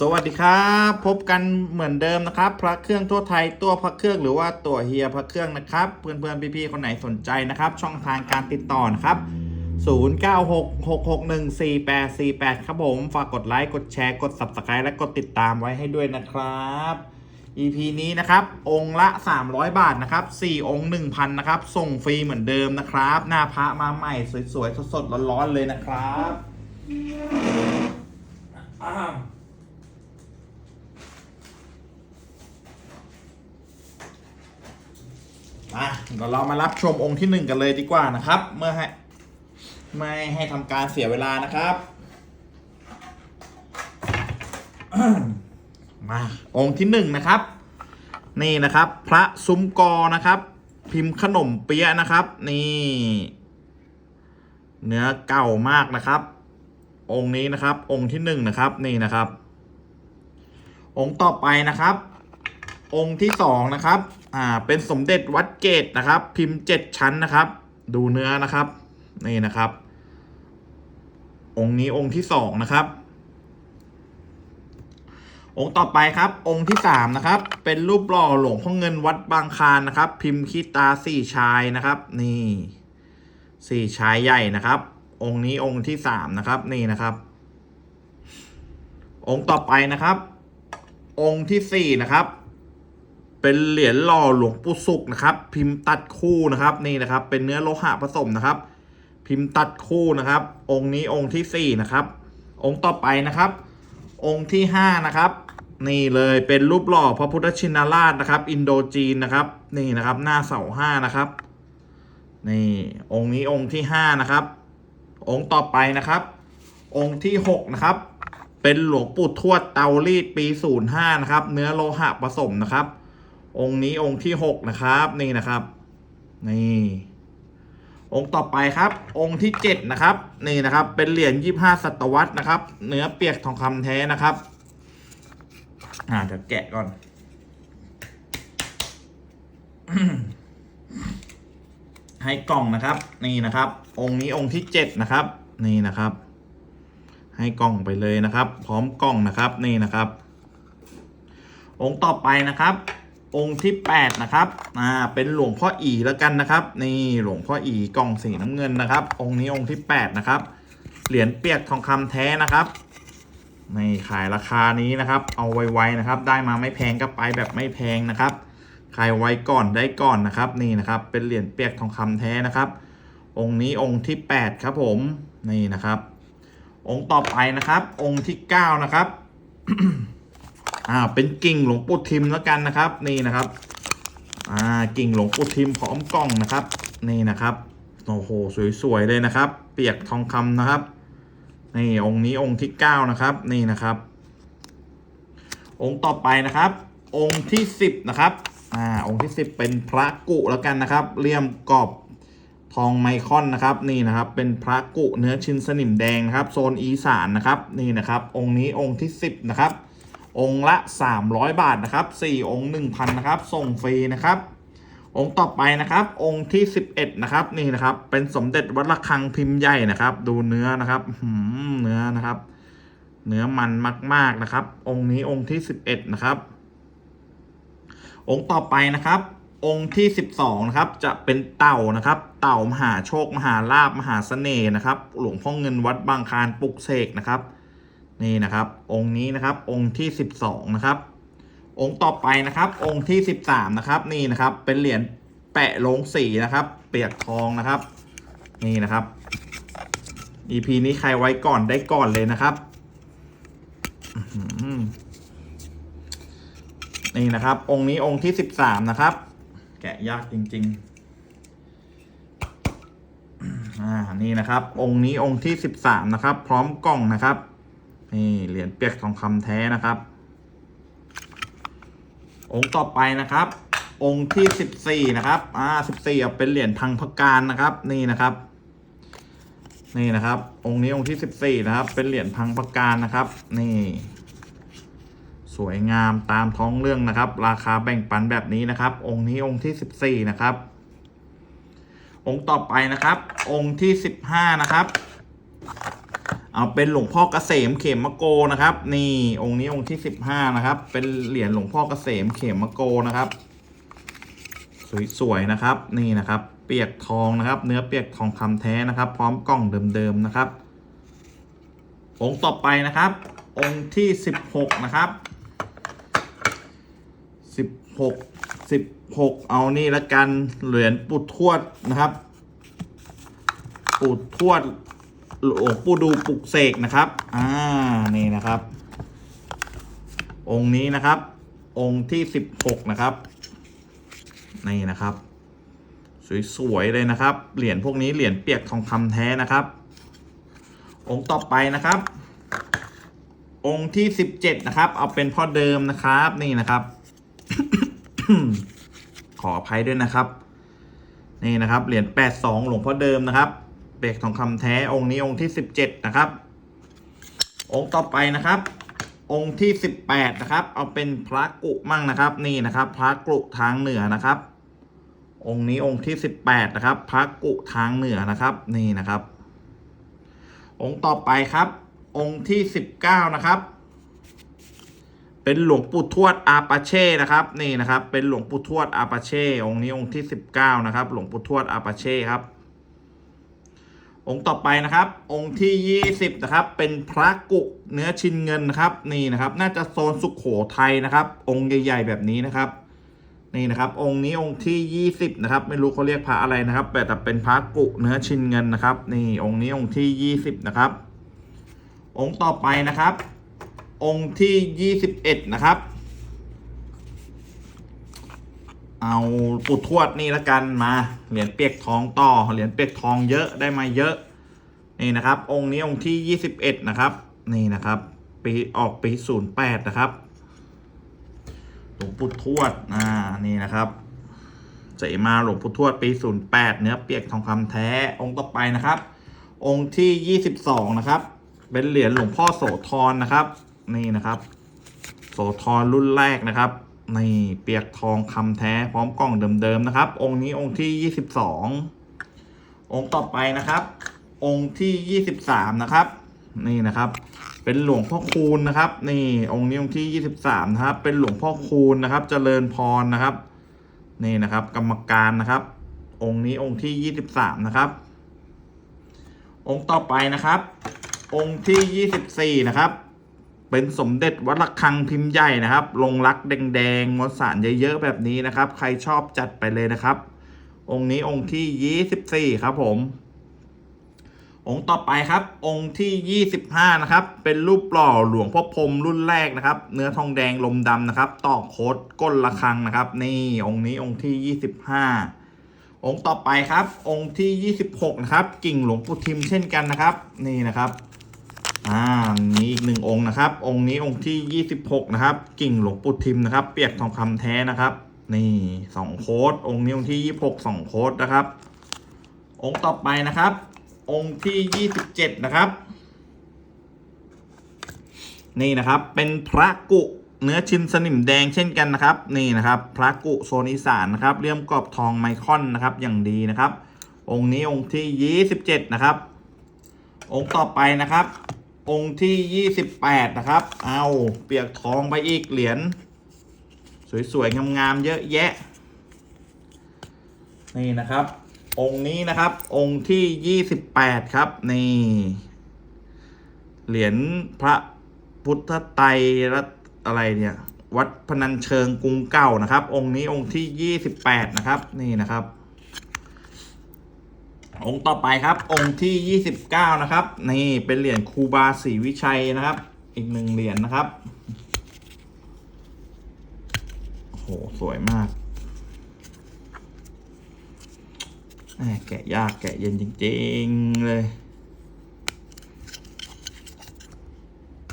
สวัสดีครับ พบกันเหมือนเดิมนะครับ พระเครื่องทั่วไทยตัวพระเครื่องหรือว่าตัวเฮียพระเครื่องนะครับ เพื่อนๆพี่ๆคนไหนสนใจนะครับ ช่องทางการติดต่อนะครับ 0966614848 ครับผม ฝากกดไลค์กดแชร์กด Subscribe และกดติดตามไว้ให้ด้วยนะครับ EP นี้นะครับ องค์ละ 300 บาทนะครับ 4 องค์ 1,000นะครับ ส่งฟรีเหมือนเดิมนะครับ หน้าพระมาใหม่สวยๆสดๆร้อนๆเลยนะครับอ้าว อะ เดี๋ยวเรามารับชมองค์ที่หนึ่งกันเลยดีกว่านะครับ เมื่อให้ไม่ให้ทำการเสียเวลานะครับ มาองค์ที่หนึ่งนะครับ นี่นะครับ พระซุ้มกอนะครับ พิมพ์ขนมเปี๊ยะนะครับ นี่เนื้อเก่ามากนะครับ องค์นี้นะครับ องค์ที่หนึ่งนะครับ นี่นะครับ องค์ต่อไปนะครับ องค์ที่สองนะครับ อ่า เป็นสมเด็จวัดเกตนะครับ พิมพ์เจ็ดชั้นนะครับ ดูเนื้อนะครับ นี่นะครับ องค์นี้องค์ที่สองนะครับ องค์ต่อไปครับ องค์ที่สามนะครับ เป็นรูปหล่อหลวงพ่อเงินวัดบางคานนะครับ พิมพ์คิตาสี่ชายนะครับ นี่สี่ชายใหญ่นะครับ องค์นี้องค์ที่สามนะครับ นี่นะครับ องค์ต่อไปนะครับ องค์ที่สี่นะครับ เป็นเหรียญหล่อหลวงปู่สุกนะครับ พิมพ์ตัดคู่นะครับนี่นะครับ เป็นเนื้อโลหะผสมนะครับ พิมพ์ตัดคู่นะครับ องค์นี้องค์ที่สี่นะครับ องค์ต่อไปนะครับ องค์ที่ห้านะครับ นี่เลยเป็นรูปหล่อพระพุทธชินราชนะครับ อินโดจีนนะครับ นี่นะครับ หน้าเสาห้านะครับ นี่องค์นี้องค์ที่ห้านะครับ องค์ต่อไปนะครับ องค์ที่หกนะครับเป็นหลวงปู่ทวดเตารีดปีศูนย์ห้านะครับ เนื้อโลหะผสมนะครับ องค์นี้องค์ที่หกนะครับนี่นะครับ นี่องค์ต่อไปครับ องค์ที่เจ็ดนะครับ นี่นะครับ เป็นเหรียญยี่ห้าศตวรรษนะครับ เนื้อเปียกทองคำแท้นะครับ อ่าเดี๋ยวแกะก่อนให้กล่องนะครับ นี่นะครับ องค์นี้องค์ที่เจ็ดนะครับ นี่นะครับ ให้กล่องไปเลยนะครับ พร้อมกล่องนะครับ นี่นะครับ องค์ต่อไปนะครับ องค์ที่แปดนะครับอ่าเป็นหลวงพ่ออีแล้วกันนะครับ นี่หลวงพ่ออีกล่องสีน้ำเงินนะครับ องค์นี้องค์ที่แปดนะครับ เหรียญเปียกทองคำแท้นะครับนี่ขายราคานี้นะครับ เอาไวๆนะครับ ได้มาไม่แพงก็ไปแบบไม่แพงนะครับใครไว้ก่อนได้ก่อนนะครับ นี่นะครับ เป็นเหรียญเปียกทองคำแท้นะครับ องค์นี้องค์ที่แปดครับผมนี่นะครับ องค์ต่อไปนะครับ องค์ที่เก้านะครับ อ่าเป็นกิ่งหลวงปู่ทิมแล้วกันนะครับ นี่นะครับอ่ากิ่งหลวงปู่ทิมพร้อมกล้องนะครับ นี่นะครับโอ้โหสวยๆเลยนะครับ เปียกทองคำนะครับนี่องค์นี้องค์ที่เก้านะครับ นี่นะครับ องค์ต่อไปนะครับ องค์ที่สิบนะครับอ่าองค์ที่สิบเป็นพระกุแล้วกันนะครับเลี่ยมกรอบทองไมคอนนะครับนี่นะครับเป็นพระกุเนื้อชิ้นสนิมแดงนะครับ โซนอีสานนะครับนี่นะครับ องค์นี้องค์ที่สิบนะครับ องค์ละ 300 บาทนะครับ4องค์1,000นะครับส่งฟรีนะครับองค์ต่อไปนะครับ องค์ที่ 11 นะครับ นี่นะครับ เป็นสมเด็จวัดระฆังพิมพ์ใหญ่นะครับ ดูเนื้อนะครับหืมเนื้อนะครับ เนื้อมันมาก ๆนะครับ องค์นี้องค์ที่ 11 นะครับ องค์ต่อไปนะครับ องค์ที่ 12 นะครับ จะเป็นเต่านะครับ เต่ามหาโชคมหาลาบมหาเสน่ห์นะครับ หลวงพ่อเงินวัดบางคานปลุกเสกนะครับ นี่นะครับ องค์นี้นะครับ องค์ที่ 12 นะครับ องค์ต่อไปนะครับ องค์ที่ 13 นะครับ นี่นะครับ เป็นเหรียญแปะลงสีนะครับ เปียกทองนะครับ นี่นะครับ EP นี้ใครไว้ก่อนได้ก่อนเลยนะครับนี่นะครับ องค์นี้องค์ที่13นะครับ แกะยากจริง ๆ อ่า นี่นะครับ องค์นี้องค์ที่13นะครับ พร้อมกล่องนะครับ นี่เหรียญเปียกทองคำแท้นะครับ องค์ต่อไปนะครับ องค์ที่สิบสี่นะครับ อ่าสิบสี่เป็นเหรียญพังพการนะครับ นี่นะครับ นี่นะครับ องค์นี้องค์ที่สิบสี่นะครับ เป็นเหรียญพังพการนะครับ นี่ สวยงามตามท้องเรื่องนะครับ ราคาแบ่งปันแบบนี้นะครับ องค์นี้องค์ที่สิบสี่นะครับ องค์ต่อไปนะครับ องค์ที่สิบห้านะครับ เอาเป็นหลวงพ่อเกษมเขมมะโกนะครับ นี่องค์นี้องค์ที่สิบห้านะครับ เป็นเหรียญหลวงพ่อเกษมเขมมะโกนะครับ สวยๆนะครับ นี่นะครับ เปียกทองนะครับ เนื้อเปียกทองคำแท้นะครับ พร้อมกล้องเดิมๆนะครับ องค์ต่อไปนะครับ องค์ที่สิบหกนะครับสิบหกสิบหกเอานี่ละกันเหรียญปุดทวดนะครับ ปุดทวด หลวงปู่ดูปลุกเสกนะครับ อ่า นี่นะครับ องค์นี้นะครับ องค์ที่สิบหกนะครับ นี่นะครับ สวยๆเลยนะครับ เหรียญพวกนี้เหรียญเปียกทองคำแท้นะครับ องค์ต่อไปนะครับ องค์ที่สิบเจ็ดนะครับ เอาเป็นพ่อเดิมนะครับ นี่นะครับ ขออภัยด้วยนะครับ นี่นะครับ เหรียญแปดสองหลวงพ่อเดิมนะครับ เปียกทองคำแท้องค์นี้องค์ที่สิบเจ็ดนะครับ องค์ต่อไปนะครับ องค์ที่สิบแปดนะครับ เอาเป็นพระกุมั่งนะครับ นี่นะครับพระกุทางเหนือนะครับ องค์นี้องค์ที่สิบแปดนะครับพระกุทางเหนือนะครับ นี่นะครับ องค์ต่อไปครับ องค์ที่สิบเก้านะครับเป็นหลวงปู่ทวดอาปาเช่นะครับนี่นะครับ เป็นหลวงปู่ทวดอาปาเช่องค์นี้องค์ที่สิบเก้านะครับ หลวงปู่ทวดอาปาเช่ครับ องค์ต่อไปนะครับ องค์ที่ยี่สิบนะครับ เป็นพระกุเนื้อชินเงินนะครับ นี่นะครับ น่าจะโซนสุขโขทัยนะครับ องค์ใหญ่ ๆ แบบนี้นะครับ นี่นะครับ องค์นี้องค์ที่ยี่สิบนะครับ ไม่รู้เขาเรียกพระอะไรนะครับแต่แต่เป็นพระกุเนื้อชินเงินนะครับ นี่องค์นี้องค์ที่ยี่สิบนะครับ องค์ต่อไปนะครับ องค์ที่ยี่สิบเอ็ดนะครับ เอาปุดทวดนี่ละกันมาเหรียญเปียกทองต่อเหรียญเปียกทองเยอะได้มาเยอะ นี่นะครับ องค์นี้องค์ที่ยี่สิบเอ็ดนะครับ นี่นะครับปีออกปีศูนย์แปดนะครับหลวงปู่ทวดอ่านี่นะครับเจมาหลวงปู่ทวดปีศูนย์แปดเนื้อเปียกทองคำแท้องค์ต่อไปนะครับ องค์ที่ยี่สิบสองนะครับ เป็นเหรียญหลวงพ่อโสธรนะครับ นี่นะครับ โสธรรุ่นแรกนะครับ ในเปียกทองคำแท้พร้อมกล้องเดิมๆนะครับ องค์นี้องค์ที่ยี่สิบสององค์ต่อไปนะครับ องค์ที่ยี่สิบสามนะครับ นี่นะครับ เป็นหลวงพ่อคูณนะครับ นี่องค์นี้องค์ที่ยี่สิบสามนะครับ เป็นหลวงพ่อคูณนะครับ เจริญพรนะครับ นี่นะครับ กรรมการนะครับ องค์นี้องค์ที่ยี่สิบสามนะครับ องค์ต่อไปนะครับ องค์ที่ยี่สิบสี่นะครับ เป็นสมเด็จวัดระฆังพิมพ์ใหญ่นะครับ ลงรักแดงๆมวลสารเยอะๆแบบนี้นะครับ ใครชอบจัดไปเลยนะครับ องค์นี้องค์ที่ยี่สิบสี่ครับผม องค์ต่อไปครับ องค์ที่ 25 นะครับ เป็นรูปหล่อหลวงพ่อพรมรุ่นแรกนะครับ เนื้อทองแดงลมดำนะครับ ต่อโคดก้นระฆังนะครับ นี่องค์นี้องค์ที่ 25องค์ต่อไปครับ องค์ที่ 26 นะครับ กิ่งหลวงปู่ทิมเช่นกันนะครับ นี่นะครับ อ่ามีอีกหนึ่งองค์นะครับ องค์นี้องค์ที่ 26 นะครับ กิ่งหลวงปู่ทิมนะครับ เปียกทองคำแท้นะครับ นี่สองโคดองค์นี้องค์ที่ 26สองโคดนะครับ องค์ต่อไปนะครับ องค์ที่ 27 นะครับ นี่นะครับเป็นพระกุเนื้อชิ้นสนิมแดงเช่นกันนะครับ นี่นะครับ พระกุโซนอีสานนะครับเลี่ยมกรอบทองไมคอนนะครับ อย่างดีนะครับ องค์นี้องค์ที่ 27 นะครับ องค์ต่อไปนะครับ องค์ที่ 28 นะครับ เอาเปียกทองไปอีกเหรียญสวยๆ งามๆ เยอะแยะ นี่นะครับ องค์นี้นะครับ องค์ที่ยี่สิบแปดครับ นี่ เหรียญพระพุทธไตรรัตอะไรเนี่ย วัดพนัญเชิงกรุงเก่านะครับ องค์นี้องค์ที่ยี่สิบแปดนะครับ นี่นะครับ องค์ต่อไปครับ องค์ที่ยี่สิบเก้านะครับ นี่เป็นเหรียญครูบาศรีวิชัยนะครับ อีกหนึ่งเหรียญนะครับโอ้โหสวยมากแกะยากแกะเย็นจริง ๆ เลย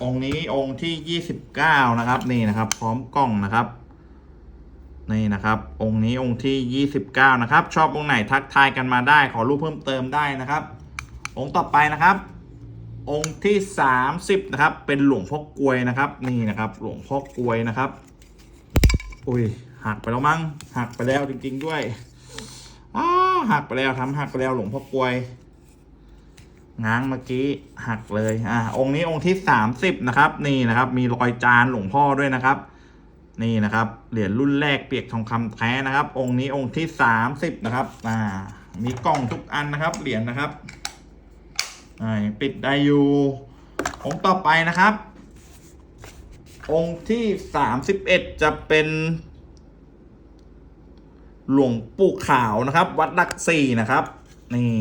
องค์นี้องค์ที่ยี่สิบเก้านะครับ นี่นะครับ พร้อมกล้องนะครับ นี่นะครับ องค์นี้องค์ที่ยี่สิบเก้านะครับ ชอบองค์ไหนทักทายกันมาได้ ขอรูปเพิ่มเติมได้นะครับ องค์ต่อไปนะครับ องค์ที่สามสิบนะครับ เป็นหลวงพ่อกลวยนะครับ นี่นะครับ หลวงพ่อกลวยนะครับ อุ้ยหักไปแล้วมั้งหักไปแล้วจริง ๆด้วยอ้าหักไปแล้วทำหักไปแล้วหลวงพ่อกลวยง้างเมื่อกี้หักเลยอ่าองค์นี้องค์ที่สามสิบนะครับ นี่นะครับ มีรอยจานหลวงพ่อด้วยนะครับ นี่นะครับ เหรียญรุ่นแรกเปียกทองคำแท้นะครับ องค์นี้องค์ที่สามสิบนะครับ อ่า มีกล่องทุกอันนะครับ เหรียญนะครับอ่าปิดได้อยู่องค์ต่อไปนะครับ องค์ที่สามสิบเอ็ดจะเป็นหลวงปู่ขาวนะครับ วัดหลักสี่นะครับ นี่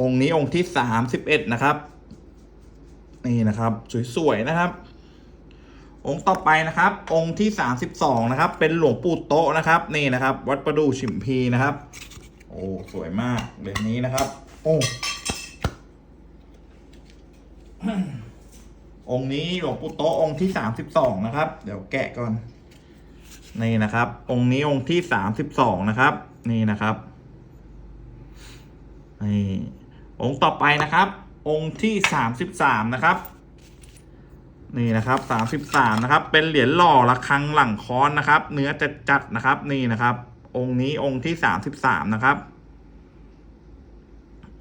องค์นี้องค์ที่สามสิบเอ็ดนะครับ นี่นะครับ สวยๆนะครับ องค์ต่อไปนะครับ องค์ที่สามสิบสองนะครับ เป็นหลวงปู่โตะนะครับ นี่นะครับ วัดประดู่ฉิมพีนะครับ โอ้สวยมากเหรียญนี้นะครับ โอ้องค์นี้หลวงปู่โตะองค์ที่สามสิบสองนะครับ เดี๋ยวแกะก่อน นี่นะครับ องค์นี้องค์ที่สามสิบสองนะครับ นี่นะครับนี่องค์ต่อไปนะครับ องค์ที่สามสิบสามนะครับ นี่นะครับสามสิบสามนะครับ เป็นเหรียญหล่อระฆังหลังค้อนนะครับ เนื้อจัดจัดนะครับ นี่นะครับ องค์นี้องค์ที่สามสิบสามนะครับ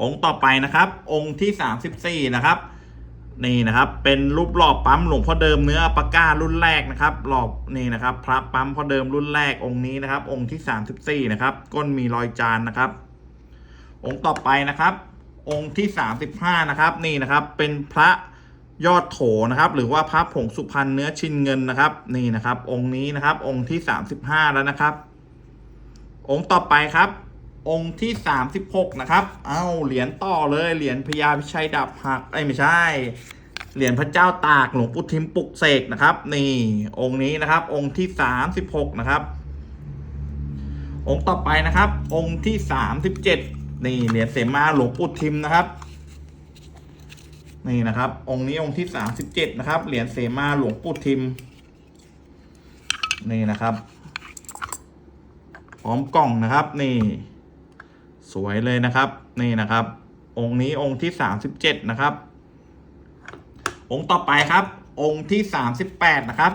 องค์ต่อไปนะครับ องค์ที่สามสิบสี่นะครับ นี่นะครับ เป็นรูปหล่อปั๊มหลวงพ่อเดิมเนื้อปาก้ารุ่นแรกนะครับ หล่อนี่นะครับ พระปั๊มพ่อเดิมรุ่นแรกองค์นี้นะครับ องค์ที่สามสิบสี่นะครับ ก้นมีรอยจานนะครับ องค์ต่อไปนะครับ องค์ที่สามสิบห้านะครับ นี่นะครับ เป็นพระ ยอดโถนะครับ หรือว่าพระผงสุพรรณเนื้อชินเงินนะครับ นี่นะครับ องค์นี้นะครับ องค์ที่สามสิบห้าแล้วนะครับ องค์ต่อไปครับ องค์ที่สามสิบหกนะครับ เอ้าเหรียญต่อเลยเหรียญพญาพิชัยดับหักไอ้ไม่ใช่ เหรียญพระเจ้าตากหลวงปู่ทิมปลุกเสกนะครับ นี่ องค์นี้นะครับ องค์ที่สามสิบหกนะครับ องค์ต่อไปนะครับ องค์ที่สามสิบเจ็ดนี่เหรียญเสมาหลวงปู่ทิมนะครับ นี่นะครับ องค์นี้องค์ที่สามสิบเจ็ดนะครับ เหรียญเสมาหลวงปู่ทิม นี่นะครับ พร้อมกล่องนะครับ นี่ สวยเลยนะครับ นี่นะครับ องค์นี้องค์ที่สามสิบเจ็ดนะครับ องค์ต่อไปครับ องค์ที่สามสิบแปดนะครับ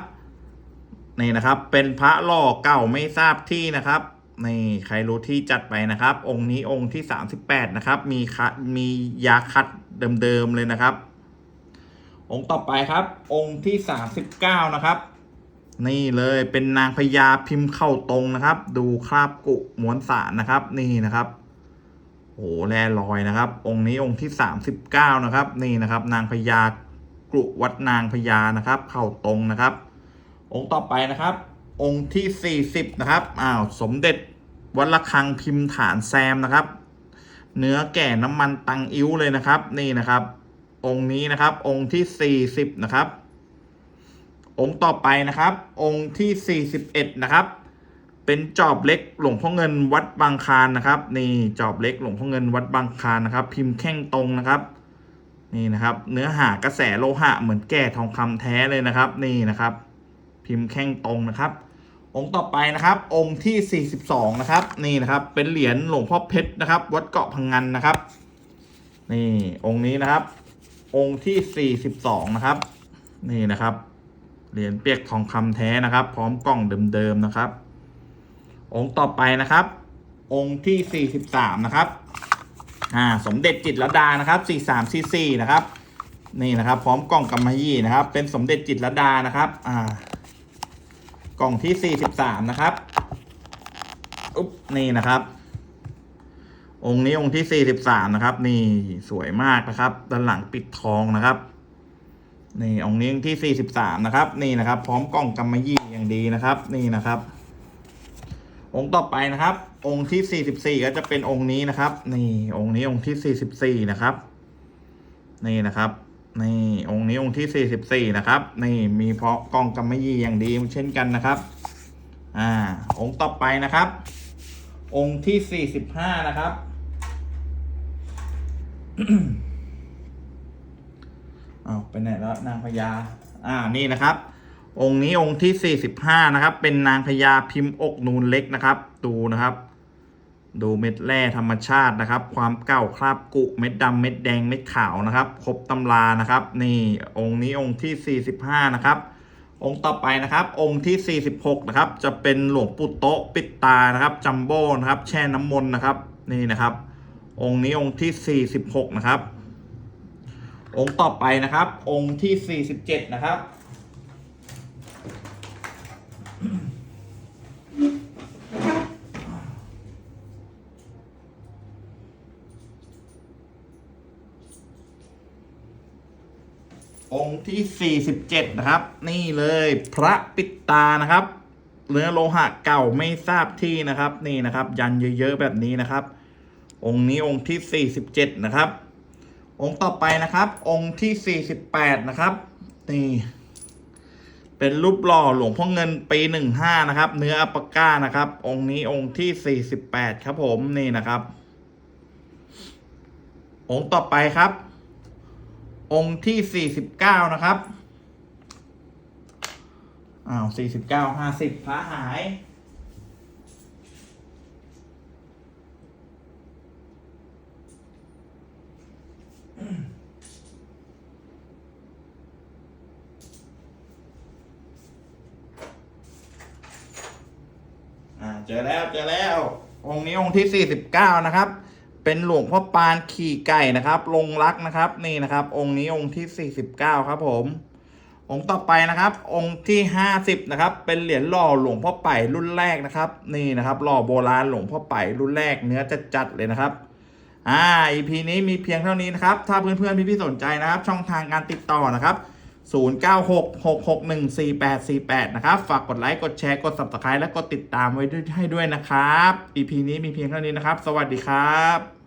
นี่นะครับ เป็นพระหล่อเก่าไม่ทราบที่นะครับ นี่ใครรู้ที่จัดไปนะครับ องค์นี้องค์ที่สามสิบแปดนะครับ มีคัดมียาคัดเดิมๆเลยนะครับ องค์ต่อไปครับ องค์ที่สามสิบเก้านะครับ นี่เลยเป็นนางพญาพิมพ์เข้าตรงนะครับ ดูคราบกุมวลสารนะครับ นี่นะครับโอ้โหแร่ลอยนะครับ องค์นี้องค์ที่สามสิบเก้านะครับ นี่นะครับ นางพญากรุวัดนางพญานะครับ เข้าตรงนะครับ องค์ต่อไปนะครับ องค์ที่สี่สิบนะครับอ้าวสมเด็จวัดระฆังพิมพ์ฐานแซมนะครับ เนื้อแก่น้ำมันตังอิ้วเลยนะครับ นี่นะครับ องค์นี้นะครับ องค์ที่สี่สิบนะครับ องค์ต่อไปนะครับ องค์ที่สี่สิบเอ็ดนะครับ เป็นจอบเล็กหลวงพ่อเงินวัดบางคานนะครับ นี่จอบเล็กหลวงพ่อเงินวัดบางคานนะครับ พิมพ์แข้งตรงนะครับ นี่นะครับ เนื้อหากระแสโลหะเหมือนแก่ทองคำแท้เลยนะครับ นี่นะครับ พิมพ์แข้งตรงนะครับ องค์ต่อไปนะครับ องค์ที่ 42 นะครับ นี่นะครับ เป็นเหรียญหลวงพ่อเพชรนะครับ วัดเกาะพังงันนะครับ นี่องค์นี้นะครับ องค์ที่ 42 นะครับ นี่นะครับ เหรียญเปียกทองคำแท้นะครับ พร้อมกล่องเดิมๆนะครับ องค์ต่อไปนะครับ องค์ที่ 43 นะครับอ่าสมเด็จจิตรลดานะครับ 4344 นะครับ นี่นะครับ พร้อมกล่องกำมะหยี่นะครับ เป็นสมเด็จจิตรลดานะครับ อ่า กล่องที่ 43 นะครับอุ๊บนี่นะครับ องค์นี้องค์ที่ 43 นะครับ นี่สวยมากนะครับ ด้านหลังปิดทองนะครับ นี่องค์นี้องค์ที่ 43 นะครับ นี่นะครับ พร้อมกล่องกำมะหยี่อย่างดีนะครับ นี่นะครับ องค์ต่อไปนะครับ องค์ที่ 44 ก็จะเป็นองค์นี้นะครับ นี่องค์นี้องค์ที่ 44 นะครับ นี่นะครับ นี่องค์นี้องค์ที่44นะครับ นี่มีเพาะกล่องกำมะหยี่อย่างดีเช่นกันนะครับ อ่า องค์ต่อไปนะครับ องค์ที่45นะครับ เอาไปไหนแล้วนางพญาอ่านี่นะครับ องค์นี้องค์ที่45นะครับ เป็นนางพญาพิมพ์อกนูนเล็กนะครับ ดูนะครับ ดูเม็ดแร่ธรรมชาตินะครับ ความเก่าคราบกุ เม็ดดำเม็ดแดงเม็ดขาวนะครับ ครบตำรานะครับ นี่องค์นี้องค์ที่ 45 นะครับ องค์ต่อไปนะครับ องค์ที่ 46 นะครับ จะเป็นหลวงปู่โตะปิดตานะครับจัมโบ้นะครับ แช่น้ำมนต์นะครับนี่นะครับ องค์นี้องค์ที่ 46 นะครับ องค์ต่อไปนะครับ องค์ที่ 47 นะครับ องค์ที่ 47 นะครับ นี่เลยพระปิดตานะครับเนื้อโลหะเก่าไม่ทราบที่นะครับ นี่นะครับ ยันเยอะๆแบบนี้นะครับ องค์นี้องค์ที่ 47 นะครับ องค์ต่อไปนะครับ องค์ที่ 48 นะครับ นี่ เป็นรูปหล่อหลวงพ่อเงินปี15 นะครับ เนื้ออัปปะก้านะครับ องค์นี้องค์ที่ 48 ครับผมนี่นะครับ องค์ต่อไปครับ องค์ที่ 49 นะครับ อ้าว 49 50พระหาย อ่า เจอแล้ว เจอแล้ว องค์นี้องค์ที่ 49 นะครับ เป็นหลวงพ่อปานขี่ไก่นะครับ ลงรักนะครับนี่นะครับ องค์นี้องค์ที่ 49 ครับผม องค์ต่อไปนะครับ องค์ที่ 50 นะครับ เป็นเหรียญหล่อหลวงพ่อไป่รุ่นแรกนะครับ นี่นะครับหล่อโบราณหลวงพ่อไป่รุ่นแรกเนื้อจะจัดเลยนะครับอ่า EP นี้มีเพียงเท่านี้นะครับ ถ้าเพื่อนๆพี่ๆสนใจนะครับ ช่องทางการติดต่อนะครับ 0966614848 นะครับ ฝากกดไลค์ กดแชร์ กด subscribe และกดติดตามไว้ด้วยให้ด้วยนะครับ EP นี้มีเพียงเท่านี้นะครับ สวัสดีครับ